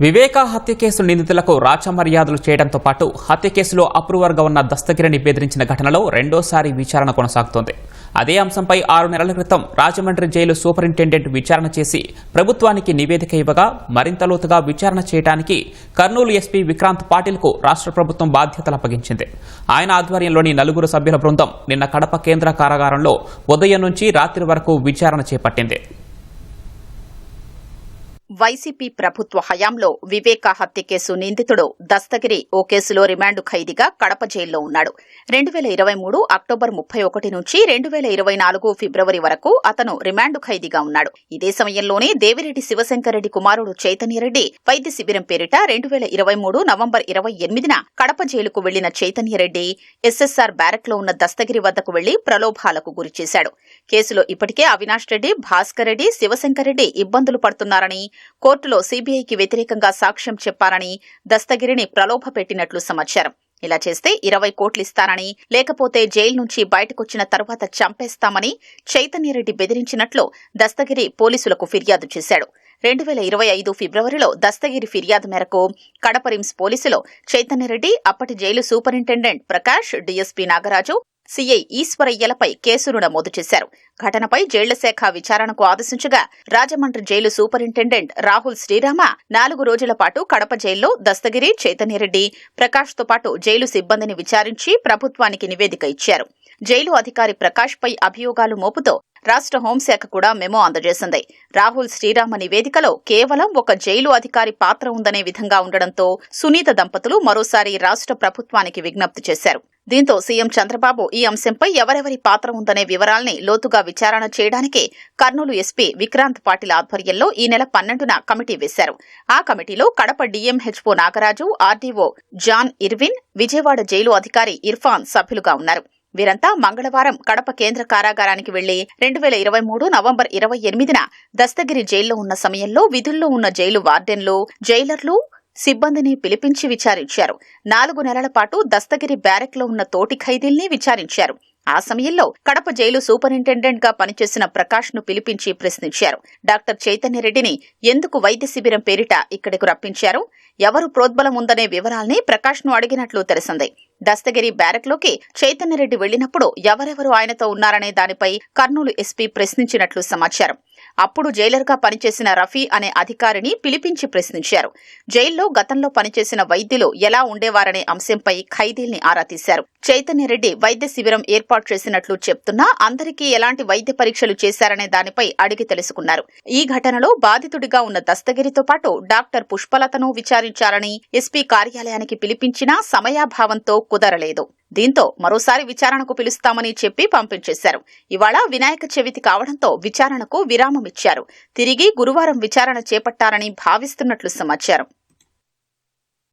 వివేక హత్య కేసు నిందితులకు రాచ మర్యాదలు చేయడంతో పాటు హత్య కేసులో అప్రూవర్గా ఉన్న దస్తగిరిని బెదిరించిన ఘటనలో రెండోసారి విచారణ కొనసాగుతోంది. అదే అంశంపై ఆరు నెలల క్రితం రాజమండ్రి జైలు సూపరింటెండెంట్ విచారణ చేసి ప్రభుత్వానికి నివేదిక ఇవ్వగా మరింత లోతుగా విచారణ చేయడానికి కర్నూలు ఎస్పీ విక్రాంత్ పాటిల్కు రాష్ట్ర ప్రభుత్వం బాధ్యతలు అప్పగించింది. ఆయన ఆధ్వర్యంలోని నలుగురు సభ్యుల బృందం నిన్న కడప కేంద్ర కారాగారంలో ఉదయం నుంచి రాత్రి వరకు విచారణ చేపట్టింది. వైసీపీ ప్రభుత్వ హయాంలో వివేక హత్య కేసు నిందితుడు దస్తగిరి ఓ కేసులో రిమాండ్ ఖైదీగా కడప జైల్లో ఉన్నాడు. రెండు వేల ఇరవై మూడు అక్టోబర్ ముప్పై ఒకటి నుంచి రెండు వేల ఇరవై నాలుగు ఫిబ్రవరి వరకు అతను రిమాండ్ ఖైదీగా ఉన్నాడు. ఇదే సమయంలోనే దేవిరెడ్డి శివశంకర్రెడ్డి కుమారుడు చైతన్యరెడ్డి వైద్య శిబిరం పేరిట రెండు వేల ఇరవై మూడు నవంబర్ ఇరవై ఎనిమిదిన కడప జైలుకు వెళ్ళిన చైతన్యరెడ్డి ఎస్ఎస్ఆర్ బ్యారక్లో ఉన్న దస్తగిరి వద్దకు వెళ్ళి ప్రలోభాలకు గురిచేశాడు కేసులో ఇప్పటికే అవినాష్ రెడ్డి భాస్కర్ రెడ్డి శివశంకర్ రెడ్డి ఇబ్బందులు పడుతున్నారని కోర్టులో సీబీఐకి వ్యతిరేకంగా సాక్ష్యం చెప్పారని దస్తగిరిని ప్రలోభ పెట్టినట్లు సమాచారం. ఇలా చేస్తే ఇరవై కోట్లిస్తానని లేకపోతే జైలు నుంచి బయటకొచ్చిన తర్వాత చంపేస్తామని చైతన్యరెడ్డి బెదిరించినట్లు దస్తగిరి పోలీసులకు ఫిర్యాదు చేశాడు. రెండు వేల ఇరవై ఐదు ఫిబ్రవరిలో దస్తగిరి ఫిర్యాదు మేరకు కడప రిమ్స్ పోలీసులో చైతన్యరెడ్డి అప్పటి jail superintendent Prakash DSP Nagaraju CI ఈశ్వరయ్యలపై కేసును నమోదు చేశారు. ఘటనపై జైళ్ళ శాఖ విచారణకు ఆదేశించగా రాజమండ్రి జైలు సూపరింటెండెంట్ రాహుల్ శ్రీరామ నాలుగు రోజుల పాటు కడప జైల్లో దస్తగిరి చైతన్యరెడ్డి ప్రకాష్తో పాటు జైలు సిబ్బందిని విచారించి ప్రభుత్వానికి నివేదిక ఇచ్చారు. జైలు అధికారి ప్రకాష్ పై అభియోగాలు మోపుతో రాష్ట్ర హోంశాఖ కూడా మెమో అందజేసింది. రాహుల్ శ్రీరామ నివేదికలో కేవలం ఒక జైలు అధికారి పాత్ర ఉందనే విధంగా ఉండడంతో సునీత దంపతులు మరోసారి రాష్ట్ర ప్రభుత్వానికి విజ్ఞప్తి చేశారు. దీంతో సీఎం చంద్రబాబు ఈ అంశంపై ఎవరెవరి పాత్ర ఉందనే వివరాల్ని లోతుగా విచారణ చేయడానికి కర్నూలు ఎస్పీ విక్రాంత్ పాటిల్ ఆధ్వర్యంలో ఈ నెల పన్నెండున కమిటీ వేశారు. ఆ కమిటీలో Kadapa DMHO Nagaraju RDO John Irvin Vijayawada jail అధికారి ఇర్ఫాన్ సభ్యులుగా ఉన్నారు. వీరంతా మంగళవారం కడప కేంద్ర కారాగారానికి వెళ్ళి రెండు వేల ఇరవై మూడు నవంబర్ ఇరవై ఎనిమిదిన దస్తగిరి జైల్లో ఉన్న సమయంలో విధుల్లో ఉన్న జైలు వార్డెన్లు జైలర్లు సిబ్బందిని పిలిపించి విచారించారు. నాలుగు నెలల పాటు దస్తగిరి బ్యారెక్లో ఉన్న తోటి ఖైదీల్ని విచారించారు. ఆ సమయంలో కడప జైలు సూపరింటెండెంట్గా పనిచేసిన ప్రకాష్ను పిలిపించి ప్రశ్నించారు. డాక్టర్ చైతన్యరెడ్డిని ఎందుకు వైద్య శిబిరం పేరిట ఇక్కడకు రప్పించారు? ఎవరు ప్రోద్బలం ఉందనే వివరాల్ని ప్రకాష్ను అడిగినట్లు తెలిసింది. దస్తగిరి బ్యారక్లోకి చైతన్యరెడ్డి వెళ్ళినప్పుడు ఎవరెవరు ఆయనతో ఉన్నారనే దానిపై కర్నూలు ఎస్పీ ప్రశ్నించినట్లు సమాచారం. అప్పుడు జైలర్గా పనిచేసిన రఫీ అనే అధికారిని పిలిపించి ప్రశ్నించారు. జైల్లో గతంలో పనిచేసిన వైద్యులు ఎలా ఉండేవారనే అంశంపై ఖైదీల్ని ఆరా తీశారు. చైతన్యరెడ్డి వైద్య శిబిరం ఏర్పాటు చేసినట్లు చెప్తున్నా అందరికీ ఎలాంటి వైద్య పరీక్షలు చేశారనే దానిపై అడిగి తెలుసుకున్నారు. ఈ ఘటనలో బాధితుడిగా ఉన్న దస్తగిరితో పాటు డాక్టర్ పుష్పలతను విచారించారని ఎస్పీ కార్యాలయానికి పిలిపించినా సమయాభావంతో కుదరలేదు. దీంతో మరోసారి విచారణకు పిలుస్తామని చెప్పి పంపించేశారు. ఇవాళ వినాయక చవితి కావడంతో విచారణకు విరామమిచ్చారు. తిరిగి గురువారం విచారణ చేపట్టారని భావిస్తున్నట్లు సమాచారం.